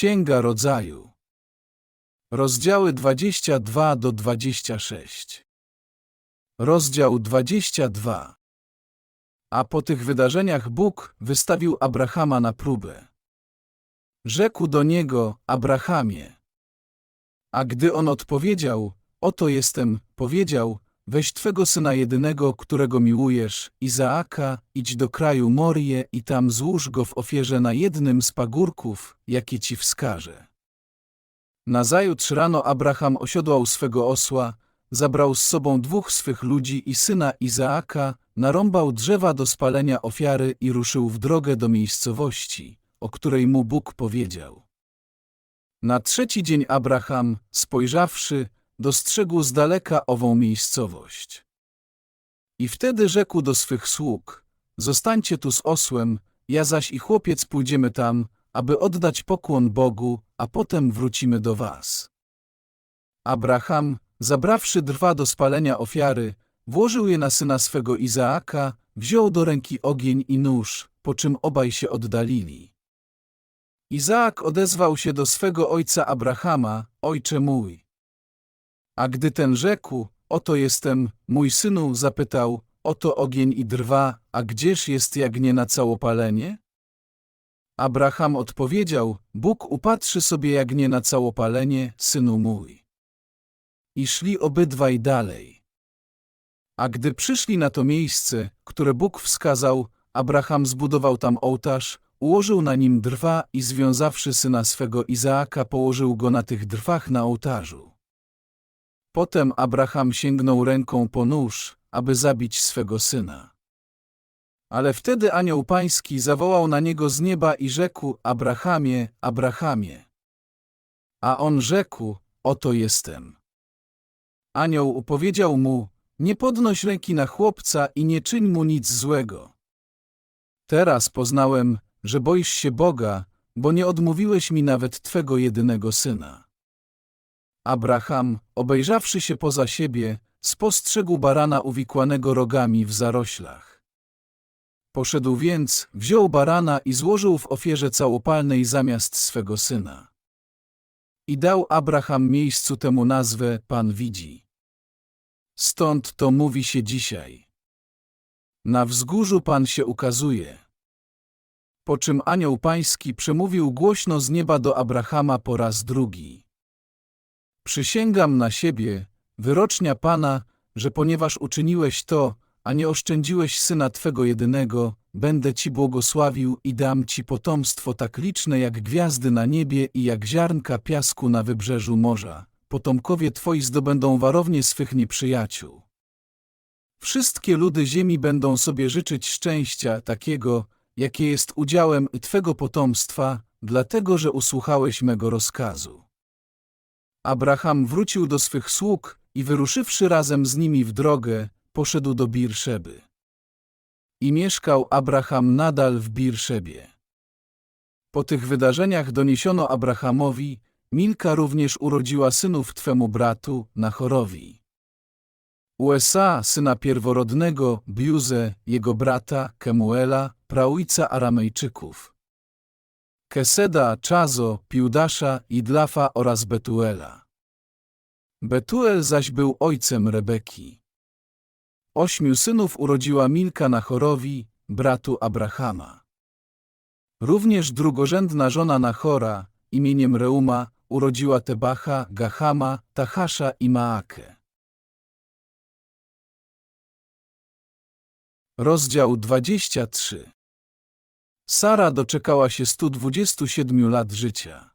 Księga Rodzaju. Rozdziały 22 do 26. Rozdział 22. A po tych wydarzeniach Bóg wystawił Abrahama na próbę. Rzekł do niego, Abrahamie. A gdy on odpowiedział, oto jestem, powiedział, weź twego syna jedynego, którego miłujesz, Izaaka, idź do kraju Morię i tam złóż go w ofierze na jednym z pagórków, jakie ci wskażę. Nazajutrz rano Abraham osiodłał swego osła, zabrał z sobą dwóch swych ludzi i syna Izaaka, narąbał drzewa do spalenia ofiary i ruszył w drogę do miejscowości, o której mu Bóg powiedział. Na trzeci dzień Abraham, spojrzawszy, dostrzegł z daleka ową miejscowość. I wtedy rzekł do swych sług, zostańcie tu z osłem, ja zaś i chłopiec pójdziemy tam, aby oddać pokłon Bogu, a potem wrócimy do was. Abraham, zabrawszy drwa do spalenia ofiary, włożył je na syna swego Izaaka, wziął do ręki ogień i nóż, po czym obaj się oddalili. Izaak odezwał się do swego ojca Abrahama, ojcze mój. A gdy ten rzekł, oto jestem, mój synu, zapytał, oto ogień i drwa, a gdzież jest jagnię na całopalenie? Abraham odpowiedział, Bóg upatrzy sobie jagnię na całopalenie, synu mój. I szli obydwaj dalej. A gdy przyszli na to miejsce, które Bóg wskazał, Abraham zbudował tam ołtarz, ułożył na nim drwa i związawszy syna swego Izaaka położył go na tych drwach na ołtarzu. Potem Abraham sięgnął ręką po nóż, aby zabić swego syna. Ale wtedy anioł pański zawołał na niego z nieba i rzekł, Abrahamie, Abrahamie. A on rzekł, oto jestem. Anioł upowiedział mu, nie podnoś ręki na chłopca i nie czyń mu nic złego. Teraz poznałem, że boisz się Boga, bo nie odmówiłeś mi nawet twego jedynego syna. Abraham, obejrzawszy się poza siebie, spostrzegł barana uwikłanego rogami w zaroślach. Poszedł więc, wziął barana i złożył w ofierze całopalnej zamiast swego syna. I dał Abraham miejscu temu nazwę Pan widzi. Stąd to mówi się dzisiaj. Na wzgórzu Pan się ukazuje. Po czym anioł pański przemówił głośno z nieba do Abrahama po raz drugi. Przysięgam na siebie, wyrocznia Pana, że ponieważ uczyniłeś to, a nie oszczędziłeś syna Twego jedynego, będę Ci błogosławił i dam Ci potomstwo tak liczne jak gwiazdy na niebie i jak ziarnka piasku na wybrzeżu morza. Potomkowie Twoi zdobędą warownie swych nieprzyjaciół. Wszystkie ludy ziemi będą sobie życzyć szczęścia takiego, jakie jest udziałem Twego potomstwa, dlatego że usłuchałeś mego rozkazu. Abraham wrócił do swych sług i wyruszywszy razem z nimi w drogę, poszedł do Birszeby. I mieszkał Abraham nadal w Birszebie. Po tych wydarzeniach doniesiono Abrahamowi, Milka również urodziła synów twemu bratu, Nachorowi. USA, syna pierworodnego, Biuze, jego brata, Kemuela, praojca Aramejczyków. Keseda, Czazo, Piudasza, Idlafa oraz Betuela. Betuel zaś był ojcem Rebeki. Ośmiu synów urodziła Milka Nachorowi, bratu Abrahama. Również drugorzędna żona Nachora, imieniem Reuma, urodziła Tebacha, Gahama, Tahasza i Maakę. Rozdział 23 Sara doczekała się 127 lat życia.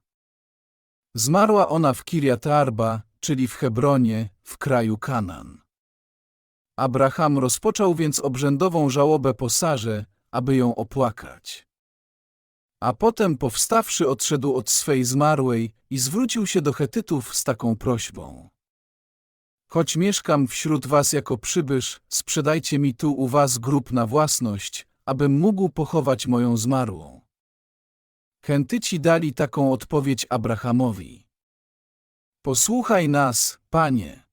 Zmarła ona w Kirjat Arba, czyli w Hebronie, w kraju Kanan. Abraham rozpoczął więc obrzędową żałobę po Sarze, aby ją opłakać. A potem powstawszy odszedł od swej zmarłej i zwrócił się do Hetytów z taką prośbą. Choć mieszkam wśród was jako przybysz, sprzedajcie mi tu u was grób na własność, abym mógł pochować moją zmarłą. Hentyci dali taką odpowiedź Abrahamowi. Posłuchaj nas, panie.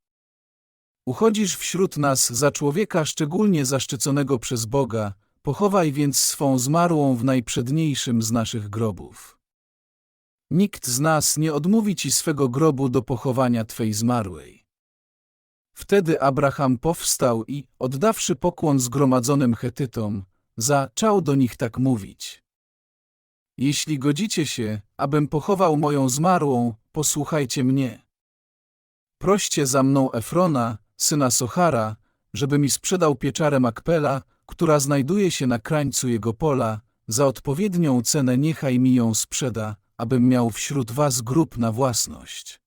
Uchodzisz wśród nas za człowieka szczególnie zaszczyconego przez Boga, pochowaj więc swą zmarłą w najprzedniejszym z naszych grobów. Nikt z nas nie odmówi ci swego grobu do pochowania twej zmarłej. Wtedy Abraham powstał i, oddawszy pokłon zgromadzonym Chetytom, zaczął do nich tak mówić. Jeśli godzicie się, abym pochował moją zmarłą, posłuchajcie mnie. Proście za mną Efrona, syna Sochara, żeby mi sprzedał pieczarę Makpela, która znajduje się na krańcu jego pola, za odpowiednią cenę niechaj mi ją sprzeda, abym miał wśród was grób na własność.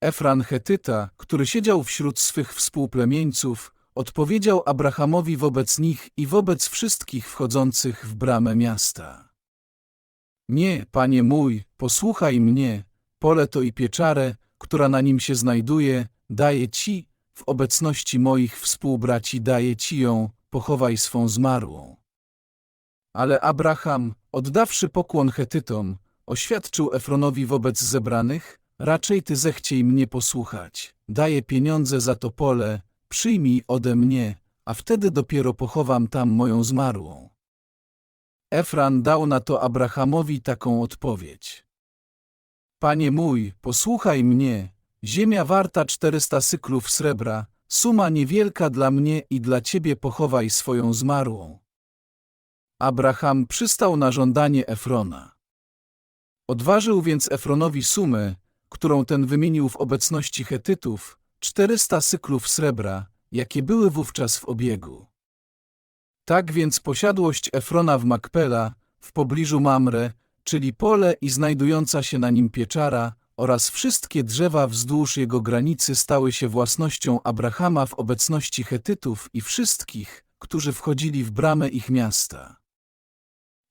Efran Hetyta, który siedział wśród swych współplemieńców, odpowiedział Abrahamowi wobec nich i wobec wszystkich wchodzących w bramę miasta. Nie, panie mój, posłuchaj mnie, pole to i pieczarę, która na nim się znajduje, daję ci, w obecności moich współbraci daję ci ją, pochowaj swą zmarłą. Ale Abraham, oddawszy pokłon Chetytom, oświadczył Efronowi wobec zebranych, raczej ty zechciej mnie posłuchać, daję pieniądze za to pole, przyjmij ode mnie, a wtedy dopiero pochowam tam moją zmarłą. Efran dał na to Abrahamowi taką odpowiedź. Panie mój, posłuchaj mnie, ziemia warta 400 syklów srebra, suma niewielka dla mnie i dla ciebie pochowaj swoją zmarłą. Abraham przystał na żądanie Efrona. Odważył więc Efronowi sumę, którą ten wymienił w obecności Hetytów, 400 syklów srebra, jakie były wówczas w obiegu. Tak więc posiadłość Efrona w Makpela, w pobliżu Mamre, czyli pole i znajdująca się na nim pieczara, oraz wszystkie drzewa wzdłuż jego granicy stały się własnością Abrahama w obecności Hetytów i wszystkich, którzy wchodzili w bramę ich miasta.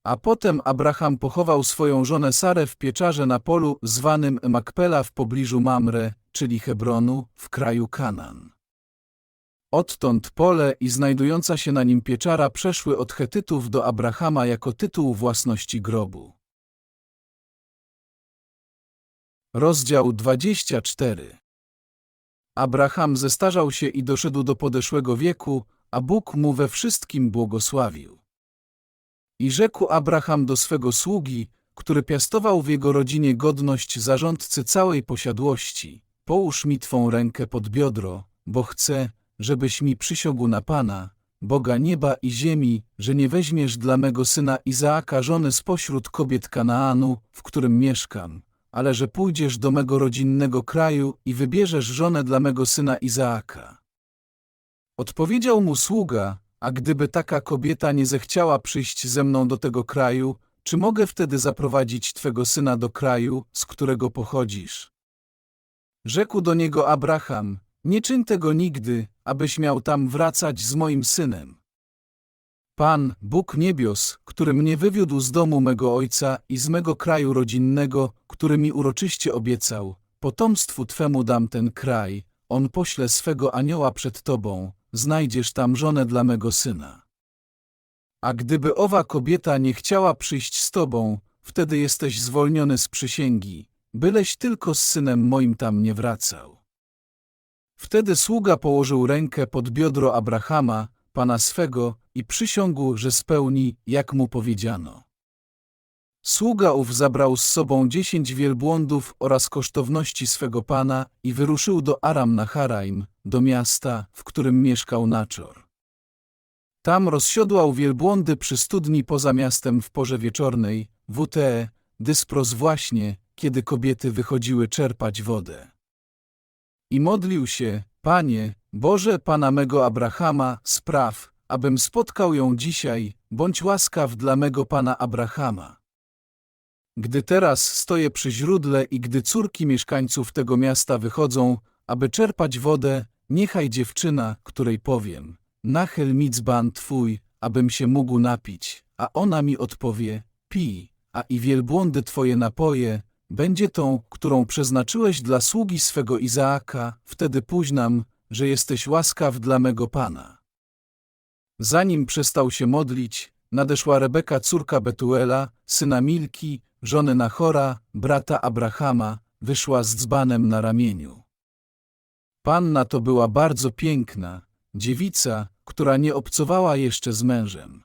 A potem Abraham pochował swoją żonę Sarę w pieczarze na polu zwanym Makpela w pobliżu Mamre, czyli Hebronu, w kraju Kanan. Odtąd pole i znajdująca się na nim pieczara przeszły od Chetytów do Abrahama jako tytuł własności grobu. Rozdział 24 Abraham zestarzał się i doszedł do podeszłego wieku, a Bóg mu we wszystkim błogosławił. I rzekł Abraham do swego sługi, który piastował w jego rodzinie godność zarządcy całej posiadłości, połóż mi twą rękę pod biodro, bo chcę, żebyś mi przysiągł na Pana, Boga nieba i ziemi, że nie weźmiesz dla mego syna Izaaka żony spośród kobiet Kanaanu, w którym mieszkam, ale że pójdziesz do mego rodzinnego kraju i wybierzesz żonę dla mego syna Izaaka. Odpowiedział mu sługa, a gdyby taka kobieta nie zechciała przyjść ze mną do tego kraju, czy mogę wtedy zaprowadzić twego syna do kraju, z którego pochodzisz? Rzekł do niego Abraham, nie czyń tego nigdy, abyś miał tam wracać z moim synem. Pan, Bóg niebios, który mnie wywiódł z domu mego ojca i z mego kraju rodzinnego, który mi uroczyście obiecał, potomstwu Twemu dam ten kraj, on pośle swego anioła przed Tobą, znajdziesz tam żonę dla mego syna. A gdyby owa kobieta nie chciała przyjść z Tobą, wtedy jesteś zwolniony z przysięgi, byleś tylko z synem moim tam nie wracał. Wtedy sługa położył rękę pod biodro Abrahama, pana swego, i przysiągł, że spełni, jak mu powiedziano. Sługa ów zabrał z sobą dziesięć wielbłądów oraz kosztowności swego pana i wyruszył do Aram Naharaim, do miasta, w którym mieszkał Naczor. Tam rozsiodłał wielbłądy przy studni poza miastem w porze wieczornej, WTE, dyspros właśnie, kiedy kobiety wychodziły czerpać wodę. I modlił się, Panie, Boże Pana mego Abrahama, spraw, abym spotkał ją dzisiaj, bądź łaskaw dla mego Pana Abrahama. Gdy teraz stoję przy źródle i gdy córki mieszkańców tego miasta wychodzą, aby czerpać wodę, niechaj dziewczyna, której powiem, nachyl mi dzban twój, abym się mógł napić, a ona mi odpowie, pij, a i wielbłądy twoje napoje, będzie tą, którą przeznaczyłeś dla sługi swego Izaaka, wtedy późnam, że jesteś łaskaw dla mego Pana. Zanim przestał się modlić, nadeszła Rebeka córka Betuela, syna Milki, żony Nachora, brata Abrahama, wyszła z dzbanem na ramieniu. Panna to była bardzo piękna, dziewica, która nie obcowała jeszcze z mężem.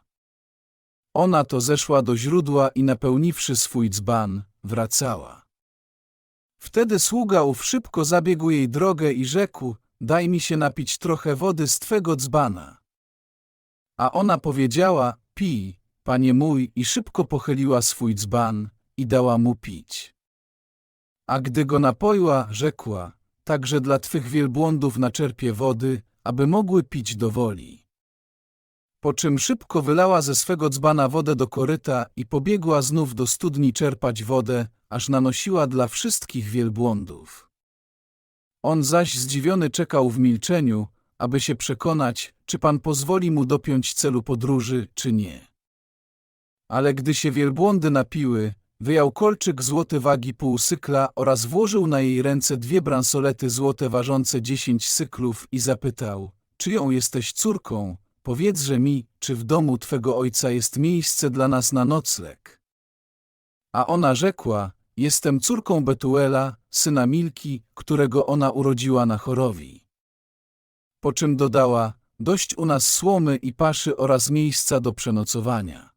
Ona to zeszła do źródła i napełniwszy swój dzban, wracała. Wtedy sługa ów szybko zabiegł jej drogę i rzekł, daj mi się napić trochę wody z twego dzbana. A ona powiedziała, pij, panie mój, i szybko pochyliła swój dzban i dała mu pić. A gdy go napoiła, rzekła, także dla twych wielbłądów naczerpie wody, aby mogły pić do woli. Po czym szybko wylała ze swego dzbana wodę do koryta i pobiegła znów do studni czerpać wodę, aż nanosiła dla wszystkich wielbłądów. On zaś zdziwiony czekał w milczeniu, aby się przekonać, czy pan pozwoli mu dopiąć celu podróży, czy nie. Ale gdy się wielbłądy napiły, wyjął kolczyk złoty wagi pół sykla oraz włożył na jej ręce dwie bransolety złote ważące dziesięć syklów i zapytał, czyją jesteś córką, powiedzże mi, czy w domu twego ojca jest miejsce dla nas na nocleg. A ona rzekła, jestem córką Betuela, syna Milki, którego ona urodziła na chorowi. Po czym dodała, dość u nas słomy i paszy oraz miejsca do przenocowania.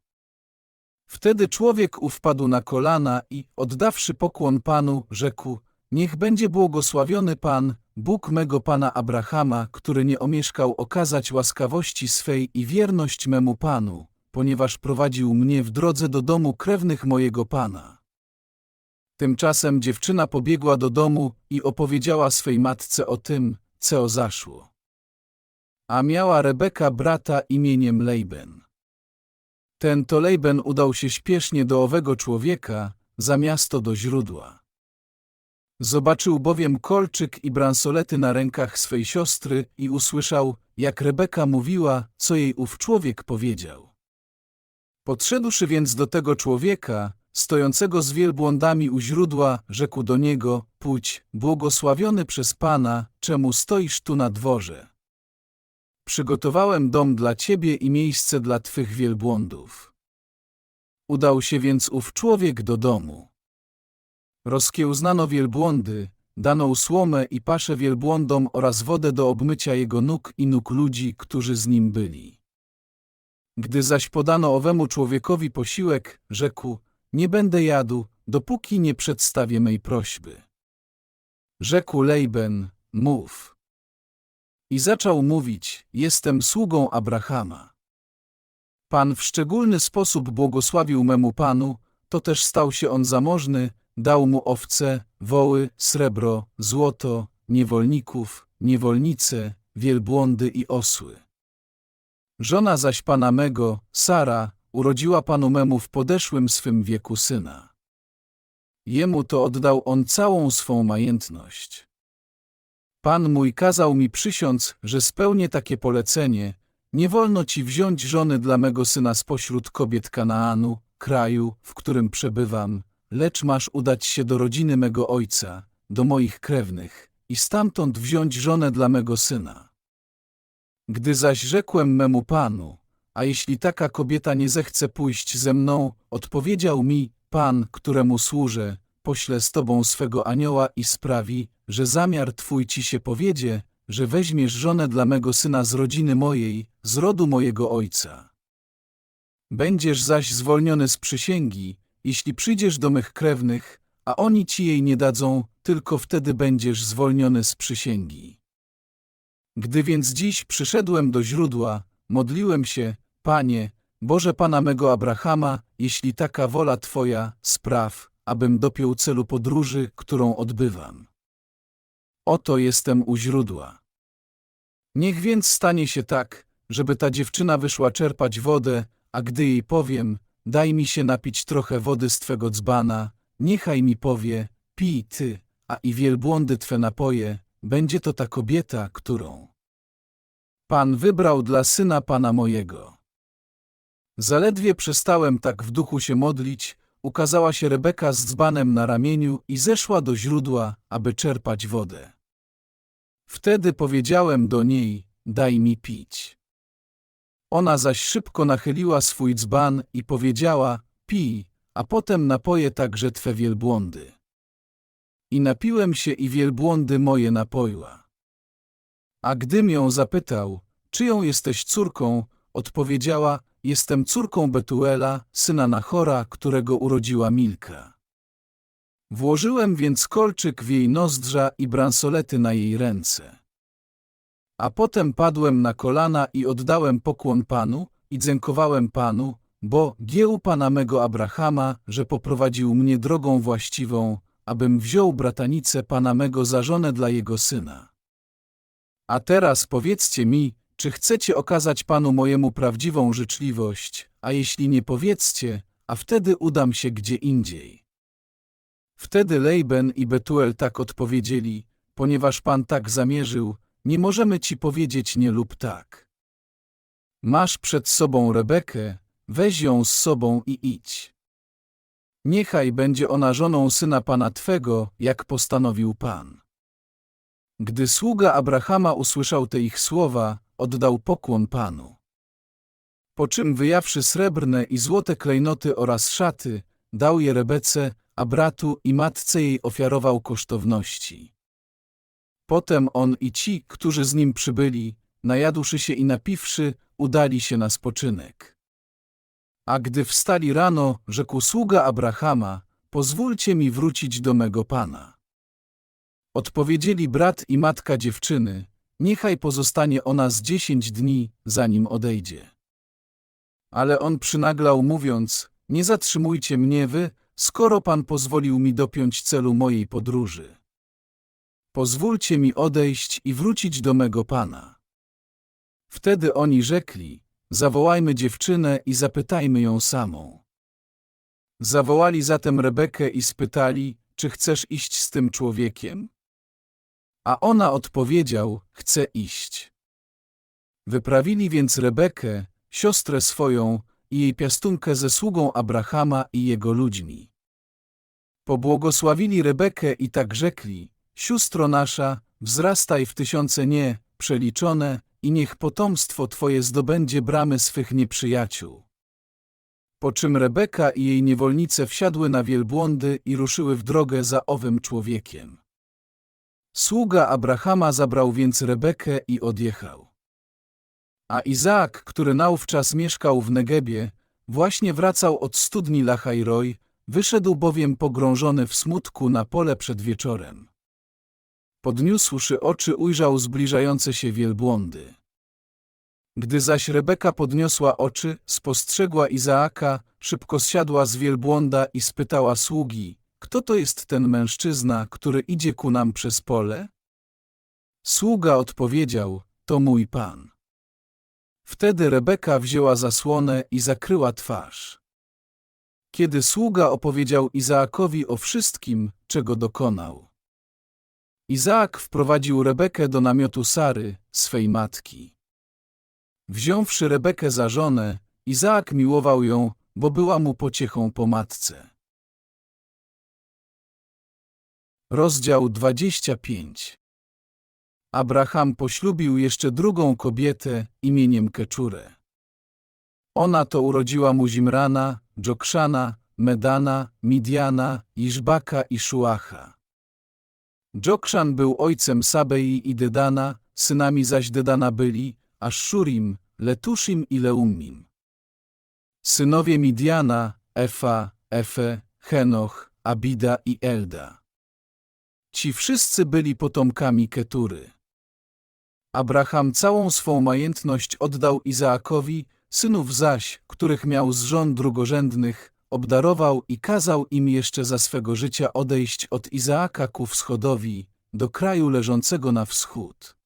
Wtedy człowiek ów padł na kolana i, oddawszy pokłon Panu, rzekł, niech będzie błogosławiony Pan, Bóg mego Pana Abrahama, który nie omieszkał okazać łaskawości swej i wierność memu Panu, ponieważ prowadził mnie w drodze do domu krewnych mojego Pana. Tymczasem dziewczyna pobiegła do domu i opowiedziała swej matce o tym, co zaszło. A miała Rebeka brata imieniem Lejben. Ten to Lejben udał się śpiesznie do owego człowieka, za miasto do źródła. Zobaczył bowiem kolczyk i bransolety na rękach swej siostry i usłyszał, jak Rebeka mówiła, co jej ów człowiek powiedział. Podszedłszy więc do tego człowieka, stojącego z wielbłądami u źródła, rzekł do niego, pójdź, błogosławiony przez Pana, czemu stoisz tu na dworze. Przygotowałem dom dla ciebie i miejsce dla twych wielbłądów. Udał się więc ów człowiek do domu. Rozkiełznano wielbłądy, dano słomę i paszę wielbłądom oraz wodę do obmycia jego nóg i nóg ludzi, którzy z nim byli. Gdy zaś podano owemu człowiekowi posiłek, rzekł, nie będę jadł, dopóki nie przedstawię mej prośby. Rzekł Lejben, mów. I zaczął mówić, jestem sługą Abrahama. Pan w szczególny sposób błogosławił memu panu, to też stał się on zamożny, dał mu owce, woły, srebro, złoto, niewolników, niewolnice, wielbłądy i osły. Żona zaś pana mego, Sara, urodziła panu memu w podeszłym swym wieku syna. Jemu to oddał on całą swą majętność. Pan mój kazał mi przysiąc, że spełnię takie polecenie, nie wolno ci wziąć żony dla mego syna spośród kobiet Kanaanu, kraju, w którym przebywam, lecz masz udać się do rodziny mego ojca, do moich krewnych, i stamtąd wziąć żonę dla mego syna. Gdy zaś rzekłem memu panu, a jeśli taka kobieta nie zechce pójść ze mną, odpowiedział mi, Pan, któremu służę, pośle z tobą swego anioła i sprawi, że zamiar twój ci się powiedzie, że weźmiesz żonę dla mego syna z rodziny mojej, z rodu mojego ojca. Będziesz zaś zwolniony z przysięgi, jeśli przyjdziesz do mych krewnych, a oni ci jej nie dadzą, tylko wtedy będziesz zwolniony z przysięgi. Gdy więc dziś przyszedłem do źródła, modliłem się, Panie, Boże Pana mego Abrahama, jeśli taka wola Twoja, spraw, abym dopiął celu podróży, którą odbywam. Oto jestem u źródła. Niech więc stanie się tak, żeby ta dziewczyna wyszła czerpać wodę, a gdy jej powiem, daj mi się napić trochę wody z Twego dzbana, niechaj mi powie, pij Ty, a i wielbłądy Twe napoje, będzie to ta kobieta, którą Pan wybrał dla syna Pana mojego. Zaledwie przestałem tak w duchu się modlić, ukazała się Rebeka z dzbanem na ramieniu i zeszła do źródła, aby czerpać wodę. Wtedy powiedziałem do niej, daj mi pić. Ona zaś szybko nachyliła swój dzban i powiedziała, pij, a potem napoję także twe wielbłądy. I napiłem się i wielbłądy moje napoiła. A gdym ją zapytał, czyją jesteś córką, odpowiedziała, jestem córką Betuela, syna Nachora, którego urodziła Milka. Włożyłem więc kolczyk w jej nozdrza i bransolety na jej ręce. A potem padłem na kolana i oddałem pokłon Panu i dziękowałem Panu, bo dzieł Pana mego Abrahama, że poprowadził mnie drogą właściwą, abym wziął bratanicę Pana mego za żonę dla jego syna. A teraz powiedzcie mi, czy chcecie okazać Panu mojemu prawdziwą życzliwość, a jeśli nie powiedzcie, a wtedy udam się gdzie indziej. Wtedy Lejben i Betuel tak odpowiedzieli, ponieważ Pan tak zamierzył, nie możemy ci powiedzieć nie lub tak. Masz przed sobą Rebekę, weź ją z sobą i idź. Niechaj będzie ona żoną syna Pana Twego, jak postanowił Pan. Gdy sługa Abrahama usłyszał te ich słowa, oddał pokłon Panu. Po czym wyjawszy srebrne i złote klejnoty oraz szaty, dał je Rebece, a bratu i matce jej ofiarował kosztowności. Potem on i ci, którzy z nim przybyli, najadłszy się i napiwszy, udali się na spoczynek. A gdy wstali rano, rzekł sługa Abrahama, pozwólcie mi wrócić do mego pana. Odpowiedzieli brat i matka dziewczyny, niechaj pozostanie ona z dziesięć dni, zanim odejdzie. Ale on przynaglał mówiąc, nie zatrzymujcie mnie wy, skoro pan pozwolił mi dopiąć celu mojej podróży. Pozwólcie mi odejść i wrócić do mego pana. Wtedy oni rzekli, zawołajmy dziewczynę i zapytajmy ją samą. Zawołali zatem Rebekę i spytali, czy chcesz iść z tym człowiekiem? A ona odpowiedział, chcę iść. Wyprawili więc Rebekę, siostrę swoją i jej piastunkę ze sługą Abrahama i jego ludźmi. Pobłogosławili Rebekę i tak rzekli, sióstro nasza, wzrastaj w tysiące nie, przeliczone, i niech potomstwo Twoje zdobędzie bramy swych nieprzyjaciół. Po czym Rebeka i jej niewolnice wsiadły na wielbłądy i ruszyły w drogę za owym człowiekiem. Sługa Abrahama zabrał więc Rebekę i odjechał. A Izaak, który naówczas mieszkał w Negebie, właśnie wracał od studni Lachajroj, wyszedł bowiem pogrążony w smutku na pole przed wieczorem. Podniósłszy oczy, ujrzał zbliżające się wielbłądy. Gdy zaś Rebeka podniosła oczy, spostrzegła Izaaka, szybko zsiadła z wielbłąda i spytała sługi, kto to jest ten mężczyzna, który idzie ku nam przez pole? Sługa odpowiedział, to mój pan. Wtedy Rebeka wzięła zasłonę i zakryła twarz. Kiedy sługa opowiedział Izaakowi o wszystkim, czego dokonał. Izaak wprowadził Rebekę do namiotu Sary, swej matki. Wziąwszy Rebekę za żonę, Izaak miłował ją, bo była mu pociechą po matce. Rozdział 25 Abraham poślubił jeszcze drugą kobietę imieniem Keczurę. Ona to urodziła mu Zimrana, Dżokszana, Medana, Midiana, Iżbaka i Szuacha. Dżokszan był ojcem Sabei i Dedana, synami zaś Dedana byli Aszurim, Letuszim i Leumim. Synowie Midiana, Efa, Efe, Henoch, Abida i Elda. Ci wszyscy byli potomkami Ketury. Abraham całą swą majętność oddał Izaakowi, synów zaś, których miał z żon drugorzędnych, obdarował i kazał im jeszcze za swego życia odejść od Izaaka ku wschodowi, do kraju leżącego na wschód.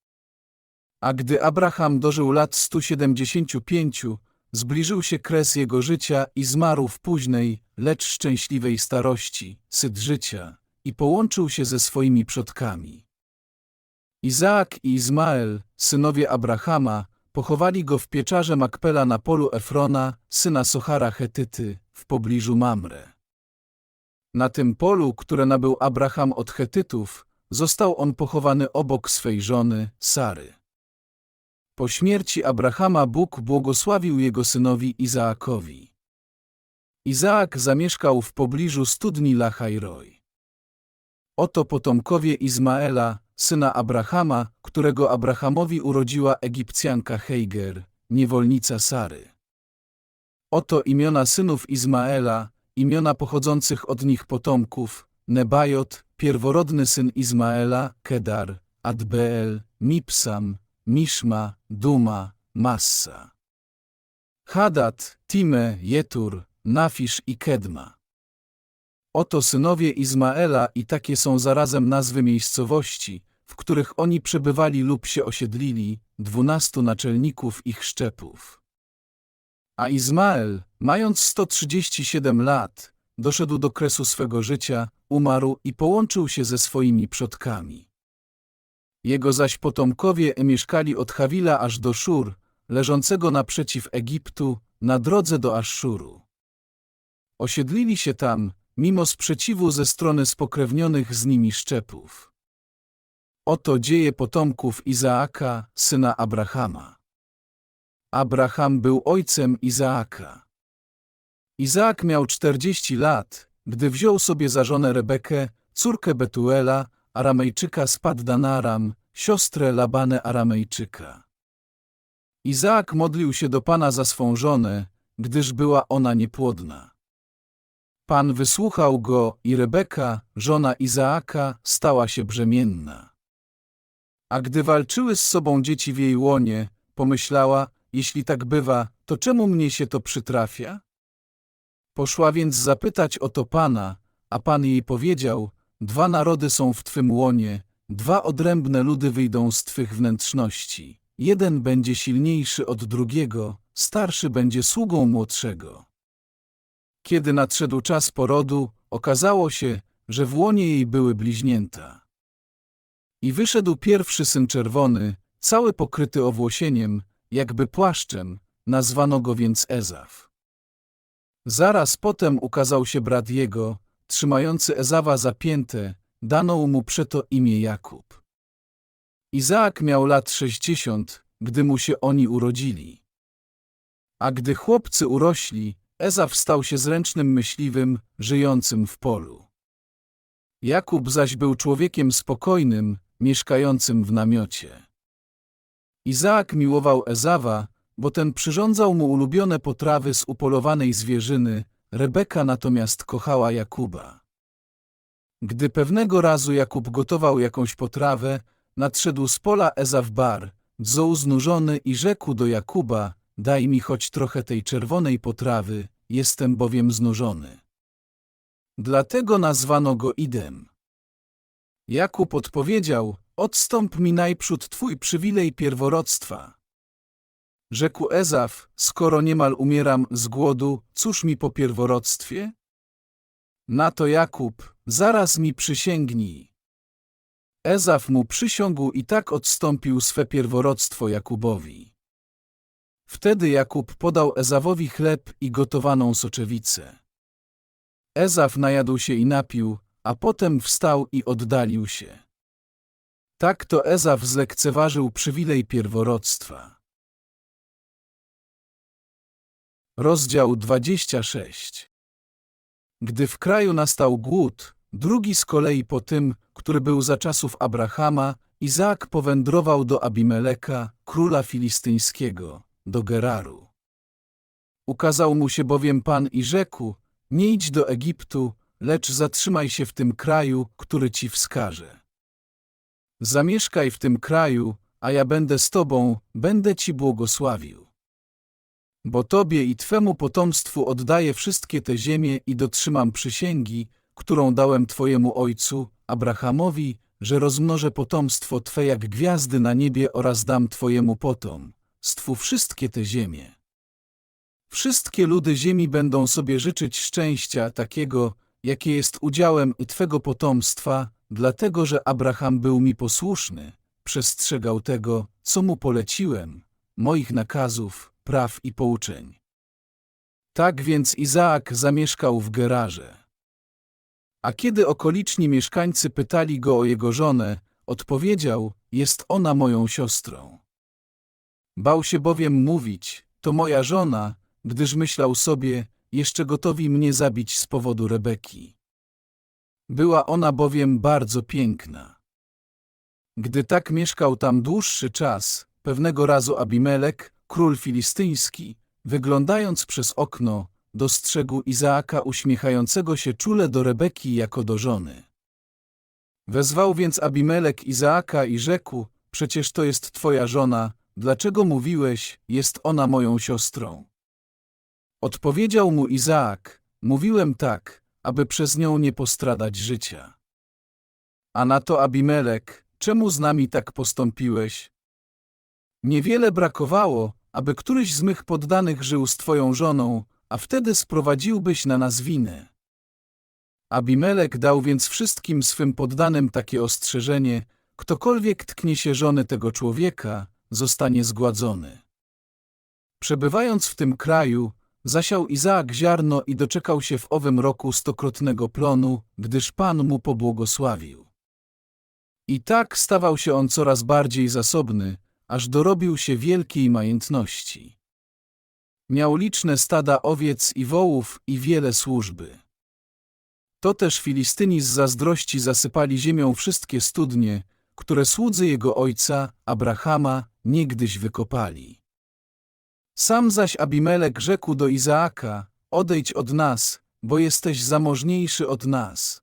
A gdy Abraham dożył lat 175, zbliżył się kres jego życia i zmarł w późnej, lecz szczęśliwej starości, syt życia, i połączył się ze swoimi przodkami. Izaak i Izmael, synowie Abrahama, pochowali go w pieczarze Makpela na polu Efrona, syna Sochara Hetyty, w pobliżu Mamre. Na tym polu, które nabył Abraham od Hetytów, został on pochowany obok swej żony, Sary. Po śmierci Abrahama Bóg błogosławił jego synowi Izaakowi. Izaak zamieszkał w pobliżu studni Lachajroj. Oto potomkowie Izmaela, syna Abrahama, którego Abrahamowi urodziła Egipcjanka Heiger, niewolnica Sary. Oto imiona synów Izmaela, imiona pochodzących od nich potomków, Nebajot, pierworodny syn Izmaela, Kedar, Adbeel, Mipsam, Miszma, Duma, Massa. Hadad, Time, Jetur, Nafisz i Kedma. Oto synowie Izmaela i takie są zarazem nazwy miejscowości, w których oni przebywali lub się osiedlili, dwunastu naczelników ich szczepów. A Izmael, mając 137 lat, doszedł do kresu swego życia, umarł i połączył się ze swoimi przodkami. Jego zaś potomkowie mieszkali od Hawila aż do Szur, leżącego naprzeciw Egiptu, na drodze do Aszuru. Osiedlili się tam, mimo sprzeciwu ze strony spokrewnionych z nimi szczepów. Oto dzieje potomków Izaaka, syna Abrahama. Abraham był ojcem Izaaka. Izaak miał czterdzieści lat, gdy wziął sobie za żonę Rebekę, córkę Betuela, Aramejczyka z Paddanaram, siostrę Labane Aramejczyka. Izaak modlił się do Pana za swą żonę, gdyż była ona niepłodna. Pan wysłuchał go i Rebeka, żona Izaaka, stała się brzemienna. A gdy walczyły z sobą dzieci w jej łonie, pomyślała, jeśli tak bywa, to czemu mnie się to przytrafia? Poszła więc zapytać o to Pana, a Pan jej powiedział, dwa narody są w Twym łonie, dwa odrębne ludy wyjdą z Twych wnętrzności. Jeden będzie silniejszy od drugiego, starszy będzie sługą młodszego. Kiedy nadszedł czas porodu, okazało się, że w łonie jej były bliźnięta. I wyszedł pierwszy syn czerwony, cały pokryty owłosieniem, jakby płaszczem, nazwano go więc Ezaf. Zaraz potem ukazał się brat jego, trzymający Ezawa za piętę, dano mu przeto imię Jakub. Izaak miał lat sześćdziesiąt, gdy mu się oni urodzili. A gdy chłopcy urośli, Ezaf stał się zręcznym myśliwym, żyjącym w polu. Jakub zaś był człowiekiem spokojnym, mieszkającym w namiocie. Izaak miłował Ezawa, bo ten przyrządzał mu ulubione potrawy z upolowanej zwierzyny, Rebeka natomiast kochała Jakuba. Gdy pewnego razu Jakub gotował jakąś potrawę, nadszedł z pola Ezaw Bar, dzo znużony i rzekł do Jakuba, daj mi choć trochę tej czerwonej potrawy, jestem bowiem znużony. Dlatego nazwano go Idem. Jakub odpowiedział, odstąp mi najprzód twój przywilej pierworództwa. Rzekł Ezaf, skoro niemal umieram z głodu, cóż mi po pierworództwie? Na to Jakub, zaraz mi przysięgnij. Ezaf mu przysiągł i tak odstąpił swe pierworództwo Jakubowi. Wtedy Jakub podał Ezawowi chleb i gotowaną soczewicę. Ezaf najadł się i napił, a potem wstał i oddalił się. Tak to Ezaf zlekceważył przywilej pierworództwa. Rozdział 26 Gdy w kraju nastał głód, drugi z kolei po tym, który był za czasów Abrahama, Izaak powędrował do Abimeleka, króla filistyńskiego, do Geraru. Ukazał mu się bowiem Pan i rzekł, nie idź do Egiptu, lecz zatrzymaj się w tym kraju, który ci wskaże. Zamieszkaj w tym kraju, a ja będę z tobą, będę ci błogosławił. Bo tobie i twemu potomstwu oddaję wszystkie te ziemie i dotrzymam przysięgi, którą dałem twojemu ojcu, Abrahamowi, że rozmnożę potomstwo twe jak gwiazdy na niebie oraz dam twojemu potom, stwu wszystkie te ziemie. Wszystkie ludy ziemi będą sobie życzyć szczęścia takiego, jakie jest udziałem twego potomstwa, dlatego że Abraham był mi posłuszny, przestrzegał tego, co mu poleciłem, moich nakazów, praw i pouczeń. Tak więc Izaak zamieszkał w Gerarze. A kiedy okoliczni mieszkańcy pytali go o jego żonę, odpowiedział, jest ona moją siostrą. Bał się bowiem mówić, to moja żona, gdyż myślał sobie, jeszcze gotowi mnie zabić z powodu Rebeki. Była ona bowiem bardzo piękna. Gdy tak mieszkał tam dłuższy czas, pewnego razu Abimelek, król filistyński, wyglądając przez okno, dostrzegł Izaaka uśmiechającego się czule do Rebeki jako do żony. Wezwał więc Abimelek Izaaka i rzekł, przecież to jest twoja żona, dlaczego mówiłeś, jest ona moją siostrą? Odpowiedział mu Izaak, mówiłem tak, aby przez nią nie postradać życia. A na to Abimelek, czemu z nami tak postąpiłeś? Niewiele brakowało, aby któryś z mych poddanych żył z twoją żoną, a wtedy sprowadziłbyś na nas winę. Abimelek dał więc wszystkim swym poddanym takie ostrzeżenie, ktokolwiek tknie się żony tego człowieka, zostanie zgładzony. Przebywając w tym kraju, zasiał Izaak ziarno i doczekał się w owym roku stokrotnego plonu, gdyż Pan mu pobłogosławił. I tak stawał się on coraz bardziej zasobny, aż dorobił się wielkiej majętności. Miał liczne stada owiec i wołów i wiele służby. To też Filistyni z zazdrości zasypali ziemią wszystkie studnie, które słudzy jego ojca, Abrahama, niegdyś wykopali. Sam zaś Abimelek rzekł do Izaaka, odejdź od nas, bo jesteś zamożniejszy od nas.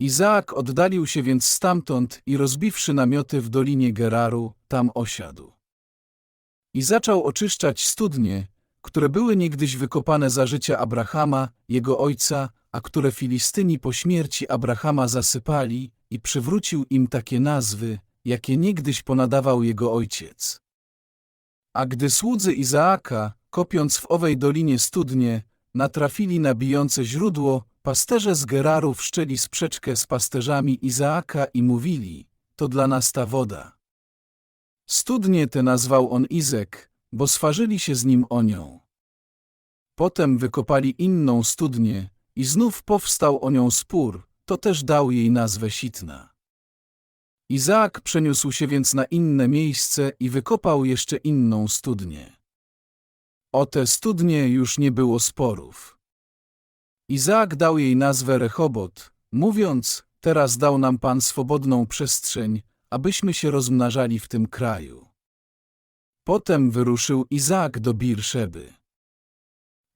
Izaak oddalił się więc stamtąd i rozbiwszy namioty w dolinie Geraru, tam osiadł. I zaczął oczyszczać studnie, które były niegdyś wykopane za życia Abrahama, jego ojca, a które Filistyni po śmierci Abrahama zasypali i przywrócił im takie nazwy, jakie niegdyś ponadawał jego ojciec. A gdy słudzy Izaaka, kopiąc w owej dolinie studnie, natrafili na bijące źródło, pasterze z Geraru wszczęli sprzeczkę z pasterzami Izaaka i mówili, to dla nas ta woda. Studnie te nazwał on Izek, bo swarzyli się z nim o nią. Potem wykopali inną studnię i znów powstał o nią spór, to też dał jej nazwę Sitna. Izaak przeniósł się więc na inne miejsce i wykopał jeszcze inną studnię. O te studnie już nie było sporów. Izaak dał jej nazwę Rechobot, mówiąc, teraz dał nam Pan swobodną przestrzeń, abyśmy się rozmnażali w tym kraju. Potem wyruszył Izaak do Birszeby.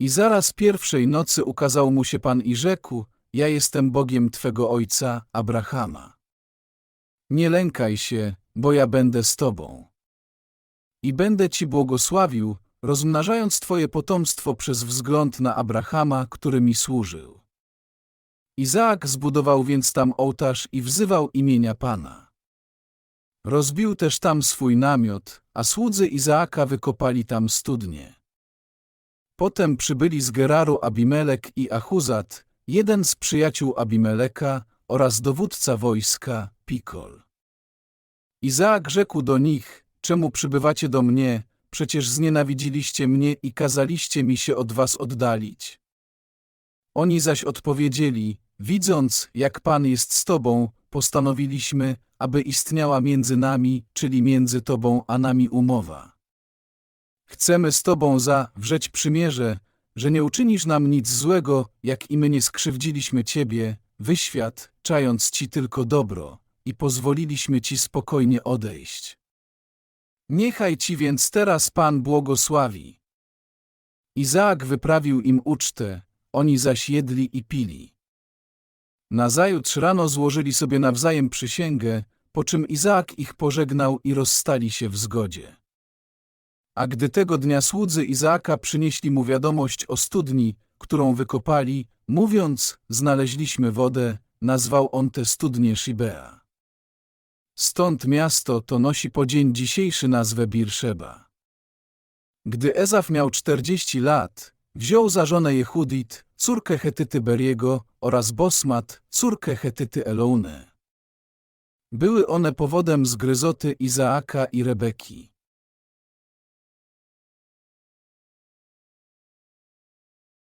I zaraz pierwszej nocy ukazał mu się Pan i rzekł, ja jestem Bogiem Twego ojca, Abrahama. Nie lękaj się, bo ja będę z Tobą. I będę Ci błogosławił, rozmnażając Twoje potomstwo przez wzgląd na Abrahama, który mi służył. Izaak zbudował więc tam ołtarz i wzywał imienia Pana. Rozbił też tam swój namiot, a słudzy Izaaka wykopali tam studnie. Potem przybyli z Geraru Abimelek i Achuzat, jeden z przyjaciół Abimeleka oraz dowódca wojska, Pikol. Izaak rzekł do nich, czemu przybywacie do mnie, przecież znienawidziliście mnie i kazaliście mi się od was oddalić. Oni zaś odpowiedzieli, widząc, jak Pan jest z Tobą, postanowiliśmy, aby istniała między nami, czyli między Tobą a nami umowa. Chcemy z Tobą zawrzeć przymierze, że nie uczynisz nam nic złego, jak i my nie skrzywdziliśmy Ciebie, wyświat, czając Ci tylko dobro, i pozwoliliśmy Ci spokojnie odejść. Niechaj Ci więc teraz Pan błogosławi. Izaak wyprawił im ucztę, oni zaś jedli i pili. Nazajutrz rano złożyli sobie nawzajem przysięgę, po czym Izaak ich pożegnał i rozstali się w zgodzie. A gdy tego dnia słudzy Izaaka przynieśli mu wiadomość o studni, którą wykopali, mówiąc, znaleźliśmy wodę, nazwał on tę studnię Shibea. Stąd miasto to nosi po dzień dzisiejszy nazwę Birszeba. Gdy Ezaf miał czterdzieści lat, wziął za żonę Jehudit, córkę Hetyty Beriego oraz Bosmat, córkę Hetyty Eloune. Były one powodem zgryzoty Izaaka i Rebeki.